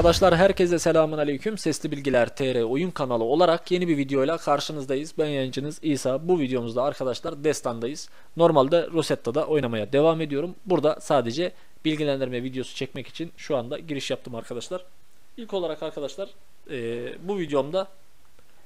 Arkadaşlar herkese selamun aleyküm. Sesli Bilgiler TR oyun kanalı olarak yeni bir videoyla karşınızdayız. Ben yayıncınız İsa. Bu videomuzda arkadaşlar Destan'dayız. Normalde Rosetta'da oynamaya devam ediyorum. Burada sadece bilgilendirme videosu çekmek için şu anda giriş yaptım arkadaşlar. İlk olarak arkadaşlar e, bu videomda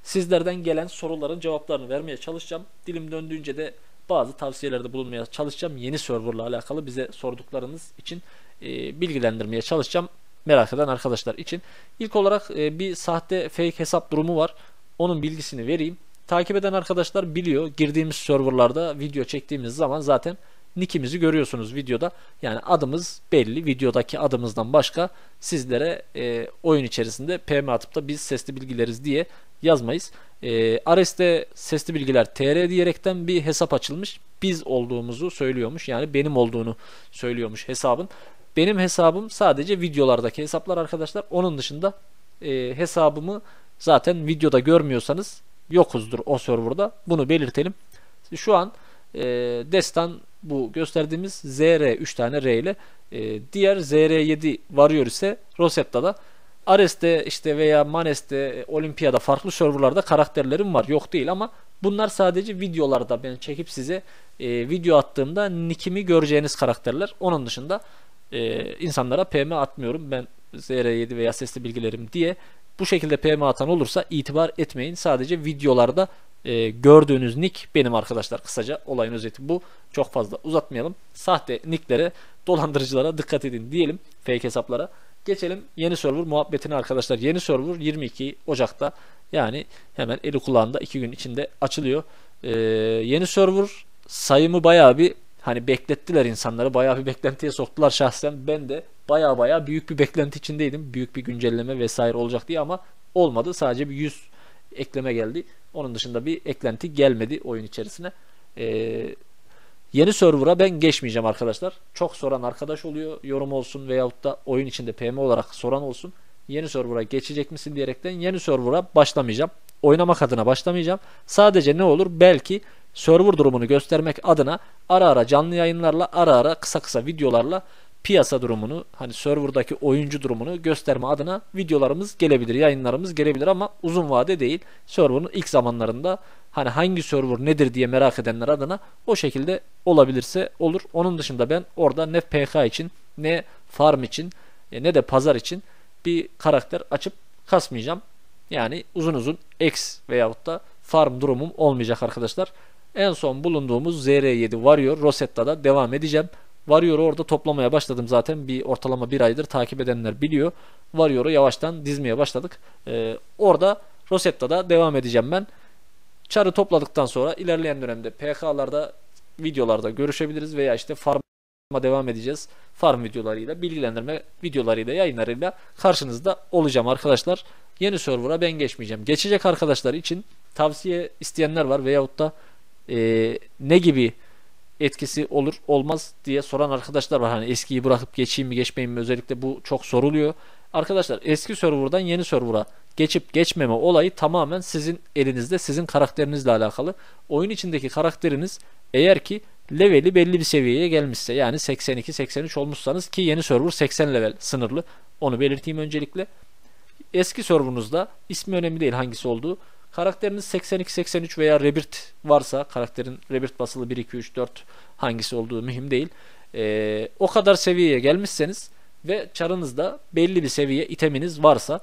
sizlerden gelen soruların cevaplarını vermeye çalışacağım. Dilim döndüğünce de bazı tavsiyelerde bulunmaya çalışacağım. Yeni serverla alakalı bize sorduklarınız için e, bilgilendirmeye çalışacağım merak eden arkadaşlar için. İlk olarak e, bir sahte fake hesap durumu var. Onun bilgisini vereyim. Takip eden arkadaşlar biliyor. Girdiğimiz serverlarda video çektiğimiz zaman zaten nickimizi görüyorsunuz videoda. Yani adımız belli. Videodaki adımızdan başka sizlere e, oyun içerisinde PM atıp da biz sesli bilgileriz diye yazmayız. E, Ares'te sesli bilgiler TR diyerekten bir hesap açılmış. Biz olduğumuzu söylüyormuş. Yani benim olduğunu söylüyormuş hesabın. Benim hesabım sadece videolardaki hesaplar arkadaşlar. Onun dışında e, hesabımı zaten videoda görmüyorsanız yokuzdur o serverda. Bunu belirtelim. Şu an e, Destan bu gösterdiğimiz ZR 3 tane R ile e, diğer ZR7 varıyor ise Rosetta'da Ares'te işte veya Manes'te Olimpiyada farklı serverlarda karakterlerim var. Yok değil ama bunlar sadece videolarda ben çekip size e, video attığımda nickimi göreceğiniz karakterler. Onun dışında e, insanlara PM atmıyorum. Ben ZR7 veya sesli bilgilerim diye bu şekilde PM atan olursa itibar etmeyin. Sadece videolarda e, gördüğünüz nick benim arkadaşlar. Kısaca olayın özeti bu. Çok fazla uzatmayalım. Sahte nicklere, dolandırıcılara dikkat edin diyelim. Fake hesaplara. Geçelim yeni server muhabbetine arkadaşlar. Yeni server 22 Ocak'ta yani hemen eli kulağında 2 gün içinde açılıyor. Ee, yeni server sayımı bayağı bir hani beklettiler insanları. Bayağı bir beklentiye soktular şahsen. Ben de bayağı bayağı büyük bir beklenti içindeydim. Büyük bir güncelleme vesaire olacak diye ama olmadı. Sadece bir 100 ekleme geldi. Onun dışında bir eklenti gelmedi oyun içerisine. Ee, yeni server'a ben geçmeyeceğim arkadaşlar. Çok soran arkadaş oluyor. Yorum olsun veyahut da oyun içinde PM olarak soran olsun. Yeni server'a geçecek misin diyerekten yeni server'a başlamayacağım. Oynamak adına başlamayacağım. Sadece ne olur? Belki server durumunu göstermek adına ara ara canlı yayınlarla ara ara kısa kısa videolarla piyasa durumunu hani serverdaki oyuncu durumunu gösterme adına videolarımız gelebilir, yayınlarımız gelebilir ama uzun vade değil. Server'ın ilk zamanlarında hani hangi server nedir diye merak edenler adına o şekilde olabilirse olur. Onun dışında ben orada ne PK için ne farm için e, ne de pazar için bir karakter açıp kasmayacağım. Yani uzun uzun X veyahut da farm durumum olmayacak arkadaşlar. En son bulunduğumuz ZR7 Warrior Rosetta'da devam edeceğim. Warrior'u orada toplamaya başladım zaten. Bir ortalama bir aydır takip edenler biliyor. Warrior'u yavaştan dizmeye başladık. Ee, orada Rosetta'da devam edeceğim ben. Çarı topladıktan sonra ilerleyen dönemde PK'larda videolarda görüşebiliriz veya işte farm'a devam edeceğiz. Farm videolarıyla, bilgilendirme videolarıyla, yayınlarıyla karşınızda olacağım arkadaşlar. Yeni server'a ben geçmeyeceğim. Geçecek arkadaşlar için tavsiye isteyenler var veyahut da e, ne gibi etkisi olur olmaz diye soran arkadaşlar var. Hani eskiyi bırakıp geçeyim mi geçmeyeyim mi özellikle bu çok soruluyor. Arkadaşlar eski serverdan yeni server'a geçip geçmeme olayı tamamen sizin elinizde, sizin karakterinizle alakalı. Oyun içindeki karakteriniz eğer ki leveli belli bir seviyeye gelmişse yani 82-83 olmuşsanız ki yeni server 80 level sınırlı. Onu belirteyim öncelikle. Eski serverunuzda ismi önemli değil hangisi olduğu. Karakteriniz 82, 83 veya Rebirth varsa karakterin Rebirth basılı 1, 2, 3, 4 hangisi olduğu mühim değil. Ee, o kadar seviyeye gelmişseniz ve çarınızda belli bir seviye iteminiz varsa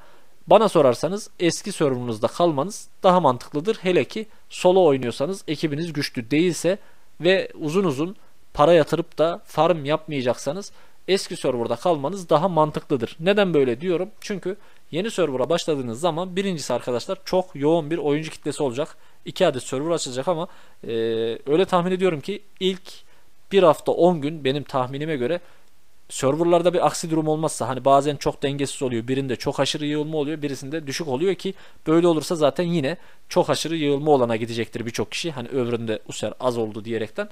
bana sorarsanız eski serverunuzda kalmanız daha mantıklıdır. Hele ki solo oynuyorsanız ekibiniz güçlü değilse ve uzun uzun para yatırıp da farm yapmayacaksanız eski serverda kalmanız daha mantıklıdır. Neden böyle diyorum? Çünkü yeni server'a başladığınız zaman birincisi arkadaşlar çok yoğun bir oyuncu kitlesi olacak. 2 adet server açılacak ama e, öyle tahmin ediyorum ki ilk bir hafta 10 gün benim tahminime göre serverlarda bir aksi durum olmazsa hani bazen çok dengesiz oluyor. Birinde çok aşırı yığılma oluyor. Birisinde düşük oluyor ki böyle olursa zaten yine çok aşırı yığılma olana gidecektir birçok kişi. Hani öbüründe user az oldu diyerekten.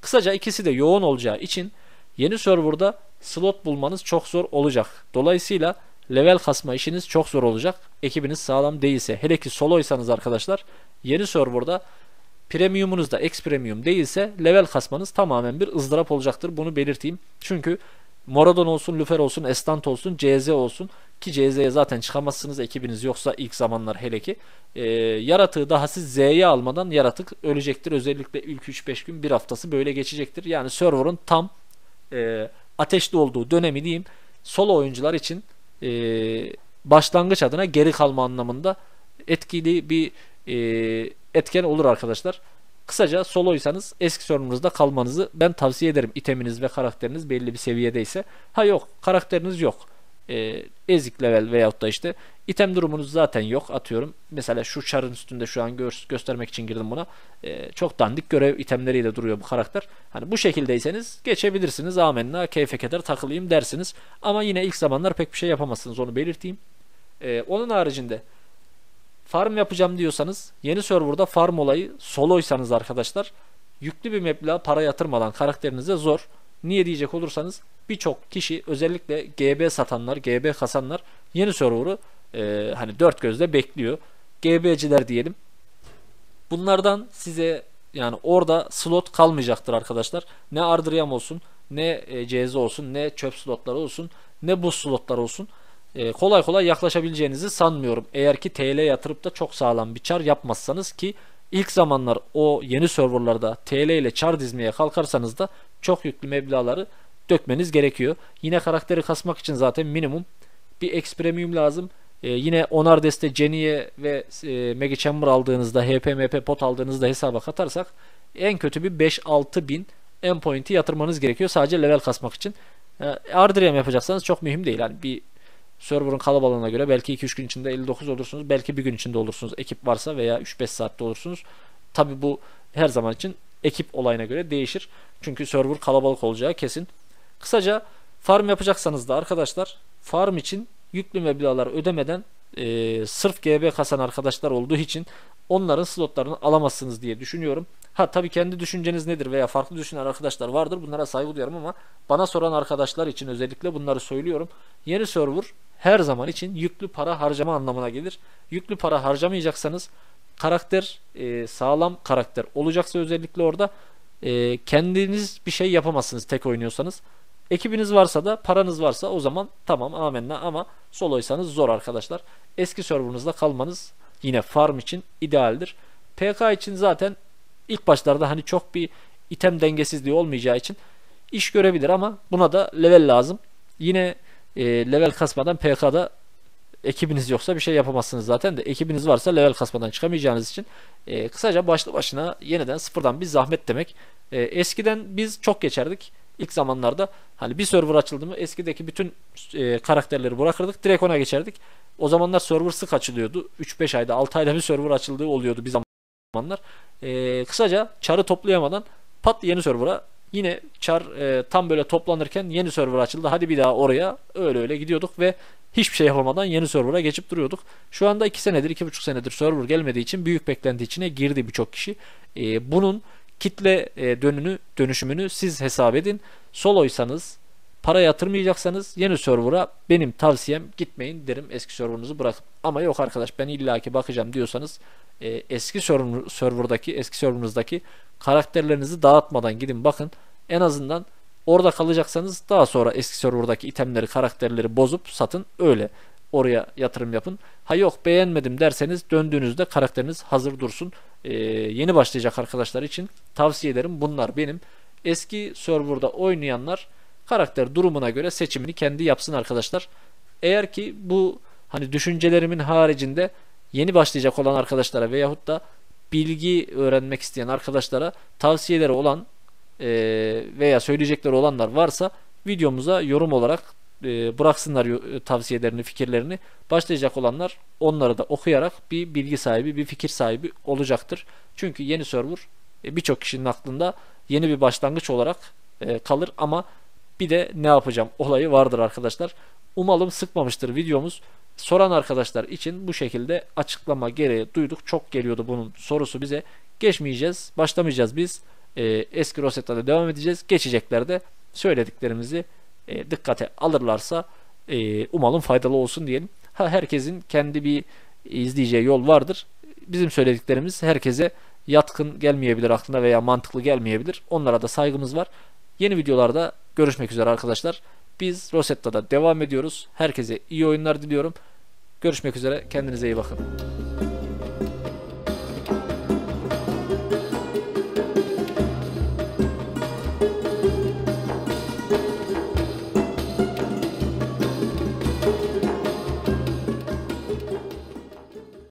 Kısaca ikisi de yoğun olacağı için yeni serverda slot bulmanız çok zor olacak. Dolayısıyla level kasma işiniz çok zor olacak. Ekibiniz sağlam değilse. Hele ki soloysanız arkadaşlar yeni serverda premiumunuz da X premium değilse level kasmanız tamamen bir ızdırap olacaktır. Bunu belirteyim. Çünkü Moradon olsun, Lüfer olsun, Estant olsun, CZ olsun ki CZ'ye zaten çıkamazsınız ekibiniz yoksa ilk zamanlar hele ki. E, yaratığı daha siz Z'ye almadan yaratık ölecektir. Özellikle ilk 3-5 gün bir haftası böyle geçecektir. Yani server'ın tam e, ateşli olduğu dönemi diyeyim solo oyuncular için e, başlangıç adına geri kalma anlamında etkili bir e, etken olur arkadaşlar. Kısaca soloysanız eski serverınızda kalmanızı ben tavsiye ederim. İteminiz ve karakteriniz belli bir seviyedeyse. Ha yok karakteriniz yok. E, ezik level veyahut da işte item durumunuz zaten yok atıyorum. Mesela şu çarın üstünde şu an gö göstermek için girdim buna. E, çok dandik görev itemleriyle duruyor bu karakter. Hani bu şekildeyseniz geçebilirsiniz. Amenna keyfe keder takılayım dersiniz. Ama yine ilk zamanlar pek bir şey yapamazsınız onu belirteyim. E, onun haricinde farm yapacağım diyorsanız yeni serverda farm olayı soloysanız arkadaşlar yüklü bir meblağ para yatırmadan karakterinize zor. Niye diyecek olursanız birçok kişi özellikle GB satanlar, GB kasanlar yeni server'ı e, hani dört gözle bekliyor. GB'ciler diyelim. Bunlardan size yani orada slot kalmayacaktır arkadaşlar. Ne Ardriam olsun, ne e, CZ olsun, ne çöp slotları olsun, ne bu slotlar olsun e, kolay kolay yaklaşabileceğinizi sanmıyorum. Eğer ki TL yatırıp da çok sağlam bir çar yapmazsanız ki ilk zamanlar o yeni serverlarda TL ile çar dizmeye kalkarsanız da çok yüklü meblağları dökmeniz gerekiyor. Yine karakteri kasmak için zaten minimum bir X Premium lazım. Ee, yine onar deste Jenny'e ve e, Mega Chamber aldığınızda HP MP pot aldığınızda hesaba katarsak en kötü bir 5-6 bin endpoint'i yatırmanız gerekiyor sadece level kasmak için. E, Ardriam yapacaksanız çok mühim değil. Yani bir server'ın kalabalığına göre belki 2-3 gün içinde 59 olursunuz. Belki bir gün içinde olursunuz. Ekip varsa veya 3-5 saatte olursunuz. Tabi bu her zaman için ekip olayına göre değişir. Çünkü server kalabalık olacağı kesin. Kısaca farm yapacaksanız da arkadaşlar farm için yüklü meblağlar ödemeden e, sırf GB kasan arkadaşlar olduğu için onların slotlarını alamazsınız diye düşünüyorum. Ha tabii kendi düşünceniz nedir veya farklı düşünen arkadaşlar vardır. Bunlara saygı duyarım ama bana soran arkadaşlar için özellikle bunları söylüyorum. Yeni server her zaman için yüklü para harcama anlamına gelir. Yüklü para harcamayacaksanız karakter e, sağlam karakter olacaksa özellikle orada e, kendiniz bir şey yapamazsınız tek oynuyorsanız. Ekibiniz varsa da paranız varsa o zaman tamam amenna ama soloysanız zor arkadaşlar. Eski serverınızda kalmanız yine farm için idealdir. PK için zaten ilk başlarda hani çok bir item dengesizliği olmayacağı için iş görebilir ama buna da level lazım. Yine e, level kasmadan PK'da ekibiniz yoksa bir şey yapamazsınız zaten de ekibiniz varsa level kasmadan çıkamayacağınız için e, kısaca başlı başına yeniden sıfırdan bir zahmet demek. E, eskiden biz çok geçerdik ilk zamanlarda hani bir server açıldı mı eskideki bütün e, karakterleri bırakırdık direkt ona geçerdik. O zamanlar server sık açılıyordu. 3-5 ayda 6 ayda bir server açıldığı oluyordu bir zamanlar. E, kısaca çarı toplayamadan pat yeni server'a Yine çar e, tam böyle toplanırken yeni server açıldı. Hadi bir daha oraya öyle öyle gidiyorduk ve hiçbir şey yapamadan yeni server'a geçip duruyorduk. Şu anda 2 senedir 2,5 senedir server gelmediği için büyük beklenti içine girdi birçok kişi. E, bunun kitle e, dönünü dönüşümünü siz hesap edin. Soloysanız para yatırmayacaksanız yeni server'a benim tavsiyem gitmeyin derim eski server'ınızı bırakıp. Ama yok arkadaş ben illaki bakacağım diyorsanız e, eski server, server'daki eski server'ınızdaki karakterlerinizi dağıtmadan gidin bakın. En azından orada kalacaksanız daha sonra eski serverdaki itemleri, karakterleri bozup satın öyle oraya yatırım yapın. Ha yok beğenmedim derseniz döndüğünüzde karakteriniz hazır dursun. Ee, yeni başlayacak arkadaşlar için tavsiye ederim. Bunlar benim. Eski serverda oynayanlar karakter durumuna göre seçimini kendi yapsın arkadaşlar. Eğer ki bu hani düşüncelerimin haricinde yeni başlayacak olan arkadaşlara veyahut da bilgi öğrenmek isteyen arkadaşlara tavsiyeleri olan e, veya söyleyecekleri olanlar varsa videomuza yorum olarak e, bıraksınlar tavsiyelerini, fikirlerini. Başlayacak olanlar onları da okuyarak bir bilgi sahibi, bir fikir sahibi olacaktır. Çünkü yeni server e, birçok kişinin aklında yeni bir başlangıç olarak e, kalır ama bir de ne yapacağım olayı vardır arkadaşlar. Umalım sıkmamıştır videomuz. Soran arkadaşlar için bu şekilde açıklama gereği duyduk. Çok geliyordu bunun sorusu bize. Geçmeyeceğiz, başlamayacağız biz. E, eski Rosetta'da devam edeceğiz. Geçecekler de söylediklerimizi e, dikkate alırlarsa e, umalım faydalı olsun diyelim. Ha, herkesin kendi bir izleyeceği yol vardır. Bizim söylediklerimiz herkese yatkın gelmeyebilir aklına veya mantıklı gelmeyebilir. Onlara da saygımız var. Yeni videolarda görüşmek üzere arkadaşlar. Biz Rosetta'da devam ediyoruz. Herkese iyi oyunlar diliyorum. Görüşmek üzere. Kendinize iyi bakın.